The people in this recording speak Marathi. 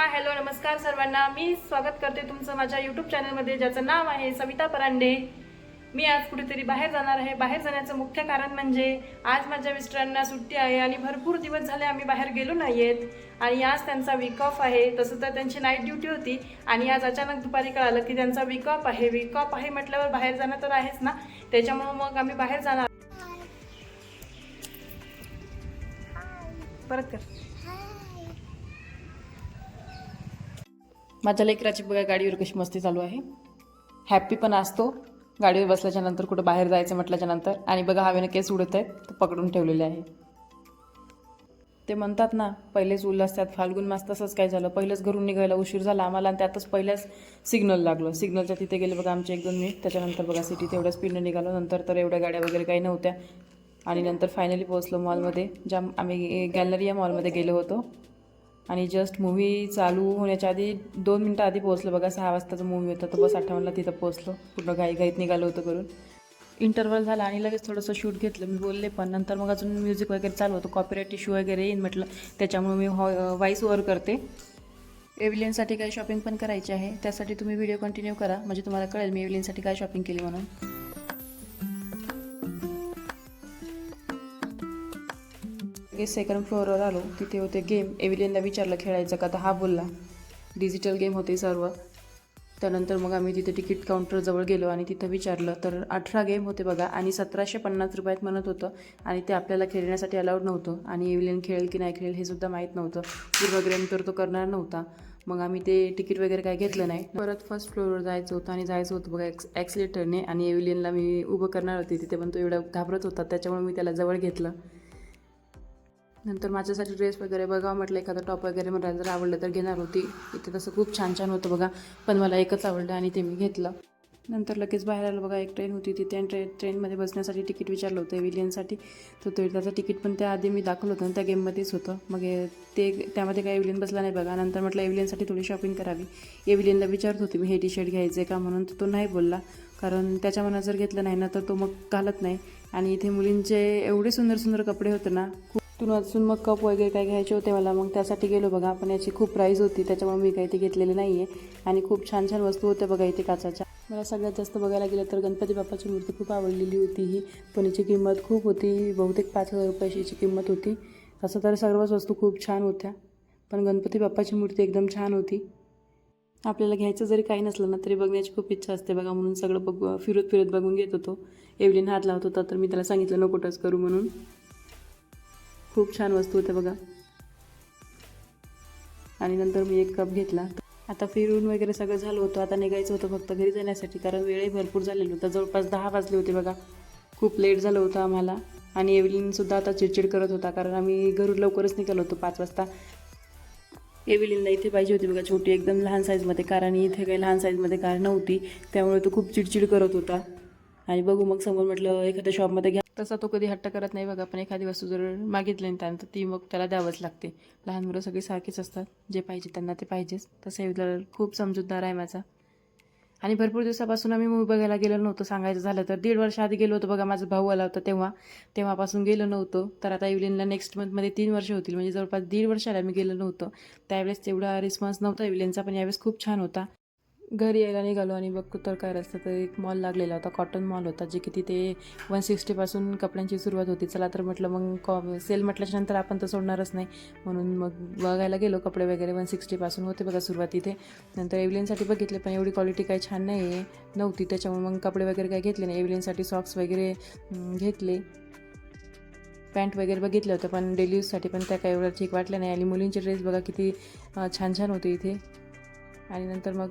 हा हॅलो नमस्कार सर्वांना. मी स्वागत करते तुमचं माझ्या यूट्यूब चॅनलमध्ये ज्याचं नाव आहे सविता परांडे. मी आज कुठेतरी बाहेर जाणार आहे. बाहेर जाण्याचं मुख्य कारण म्हणजे आज माझ्या मिस्टरांना सुट्टी आहे आणि भरपूर दिवस झाले आम्ही बाहेर गेलो नाही आहेत आणि आज त्यांचा वीक ऑफ आहे. तसं तर त्यांची नाईट ड्युटी होती. आणि आज अचानक दुपारी कळालं की त्यांचा वीक ऑफ आहे. वीक ऑफ आहे म्हटल्यावर बाहेर जाणं तर आहेच ना? त्याच्यामुळं मग आम्ही बाहेर जाणार. परत कर. माझ्या लेकराची बघा गाडीवर कशी मस्ती चालू आहे. हॅप्पी पण असतो. गाडीवर बसल्याच्या नंतर कुठं बाहेर जायचं म्हटल्याच्या नंतर. आणि बघा हवेनं केस उडत आहेत. तर पकडून ठेवलेले आहे. ते म्हणतात ना पहिलेच उल्हास त्यात फाल्गुन मास तसंच काय झालं. पहिलेच घरून निघायला उशीर झाला आम्हाला आणि त्यातच पहिल्याच सिग्नल लागलं. सिग्नलच्या तिथे गेले बघा आमचे एक दोन मिनिट त्याच्यानंतर बघा सिटी तेवढ्या स्पीडनं निघालो. नंतर तर एवढ्या गाड्या वगैरे काही नव्हत्या. आणि नंतर फायनली पोहोचलो मॉलमध्ये ज्या आम्ही गॅलरी या मॉलमध्ये गेलो होतो. आणि जस्ट मूवी चालू होण्याच्या आधी दोन मिनटं आधी पोहोचलो बघा सहा वाजताचा मूवी होता तर बस आठवणला तिथं पोहोचलो. पूर्ण घाई घाईत निघालो होतं करून. इंटरवल झाला आणि लगेच थोडंसं शूट घेतलं मी बोलले पण नंतर मग अजून म्युझिक वगैरे चालू होतं कॉपीराईट इश्यू वगैरे येईन म्हटलं त्याच्यामुळे मी हॉ वॉईस ओवर करते. एव्हिलियनसाठी काही शॉपिंग पण करायची आहे त्यासाठी तुम्ही व्हिडिओ कंटिन्यू करा म्हणजे तुम्हाला कळेल मी एव्हिलियनसाठी काय शॉपिंग केली म्हणून. सेकंड फ्लोअरवर आलो. तिथे होते गेम एव्हिलियनला विचारलं खेळायचं का? तर हा बोलला. डिजिटल गेम होते सर्व. त्यानंतर मग आम्ही तिथे तिकीट काउंटरजवळ गेलो आणि तिथं विचारलं. तर अठरा गेम होते बघा आणि सतराशे पन्नास रुपयात म्हणत होतं. आणि ते आपल्याला खेळण्यासाठी अलाउड नव्हतं. आणि एव्हिलियन खेळेल की नाही खेळेल हे सुद्धा माहीत नव्हतं. पूर्ण तर तो करणार नव्हता. मग आम्ही ते तिकीट वगैरे काय घेतलं नाही. परत फर्स्ट फ्लोअरवर जायचं होतं आणि जायचं होतं बघा एक्स ॲक्सिलेटरने आणि एव्हिलियनला मी उभं करणार होते. तिथे पण तो एवढा घाबरत होता. त्याच्यामुळे मी त्याला जवळ घेतलं. नंतर माझ्यासाठी ड्रेस वगैरे बघा म्हटलं एखादा टॉप वगैरे मला जर आवडलं तर घेणार होती. इथे तसं खूप छान छान होतं बघा पण मला एकच आवडलं आणि ते मी घेतलं. नंतर लगेच बाहेर आलं बघा एक ट्रेन होती तिथे ट्रेन ट्रेनमध्ये बसण्यासाठी तिकीट विचारलं होतं एव्हिलियनसाठी तर ते त्याचं तिकीट पण त्याआधी मी दाखवलं होतं त्या गेममध्येच होतं. मग ते त्यामध्ये काही एव्हिलियन बसला नाही बघा. नंतर म्हटलं एव्हिलियनसाठी थोडी शॉपिंग करावी. एव्हिलियनला विचारत होती मी हे टी शर्ट घ्यायचं आहे का? म्हणून तर तो नाही बोलला. कारण त्याच्या मनात जर घेतलं नाही ना तर तो मग घालत नाही. आणि इथे मुलींचे एवढे सुंदर सुंदर कपडे होते ना खूप तिथून अजून मग कप वगैरे काय घ्यायचे होते मला. मग त्यासाठी गेलो बघा. पण याची खूप प्राईज होती. त्याच्यामुळे मी काही ते घेतलेले नाही आहे आणि खूप छान छान वस्तू होत्या बघा इथे काचाच्या. मला सगळ्यात जास्त बघायला गेलं तर गणपती बाप्पाची मूर्ती खूप आवडलेली होती ही. पण याची किंमत खूप होती. बहुतेक पाच हजार रुपयाची याची किंमत होती. तसं तर सर्वच वस्तू खूप छान होत्या. पण गणपती बाप्पाची मूर्ती एकदम छान होती. आपल्याला घ्यायचं जरी काही नसलं ना तरी बघण्याची खूप इच्छा असते बघा. म्हणून सगळं बघ फिरत फिरत बघून घेत होतो. एवढीन हात लावत होता तर मी त्याला सांगितलं नको टच करू म्हणून. खूप छान वस्तू होत्या बघा. आणि नंतर मी एक कप घेतला. आता फिरून वगैरे सगळं झालं होतं. आता निघायचं होतं फक्त घरी जाण्यासाठी कारण वेळही भरपूर झालेलं होतं. जवळपास दहा वाजले होते बघा. खूप लेट झालं होतं आम्हाला. आणि एव्हलिनसुद्धा आता चिडचिड करत होता कारण आम्ही घरून लवकरच निघालो होतो पाच वाजता. एव्हलिनला इथे पाहिजे होती बघा. छोटी एकदम लहान साईजमध्ये कार आणि इथे काही लहान साईजमध्ये कार नव्हती. त्यामुळे तो खूप चिडचिड करत होता. आणि बघू मग समोर म्हटलं एखाद्या शॉपमध्ये घ्या. तसा तो कधी हट्ट करत नाही बघा पण एखादी वस्तू जर मागितली त्यानंतर ती मग त्याला द्यावंच लागते. लहान मुलं सगळी सारखीच असतात. जे पाहिजे त्यांना ते पाहिजेच. तसं एवढं खूप समजूतदार आहे माझा. आणि भरपूर दिवसापासून आम्ही मूवी बघायला गेलो नव्हतो. सांगायचं झालं तर दीड वर्ष आधी गेलो होतो बघा माझा भाऊ आला होता तेव्हा. तेव्हापासून गेलो नव्हतो. तर आता इव्हलिनला नेक्स्ट मंथमध्ये तीन वर्ष होतील. म्हणजे जवळपास दीड वर्षाला मी गेलो नव्हतो. त्यावेळेस तेवढा रिस्पॉन्स नव्हता इव्हलिनचा पण यावेळेस खूप छान होता. घरी यायला निघालो आणि बघतो तर काय रस्ता तर एक मॉल लागलेला होता कॉटन मॉल होता जे की तिथे वन सिक्स्टीपासून कपड्यांची सुरुवात होती. चला तर म्हटलं मग कॉ सेल म्हटल्याच्या नंतर आपण तर सोडणारच नाही. म्हणून मग बघायला गेलो कपडे वगैरे वन सिक्स्टीपासून होते बघा सुरुवात इथे. नंतर एव्हलिनसाठी बघितले पण एवढी क्वालिटी काही छान नाही आहे नव्हती. त्याच्यामुळे मग कपडे वगैरे काही घेतले नाही. एव्हलिनसाठी सॉक्स वगैरे घेतले. पॅन्ट वगैरे बघितलं होतं पण डेली यूजसाठी पण त्या काही एवढं ठीक वाटलं नाही. आणि मुलींचे ड्रेस बघा किती छान छान होते इथे. आणि नंतर मग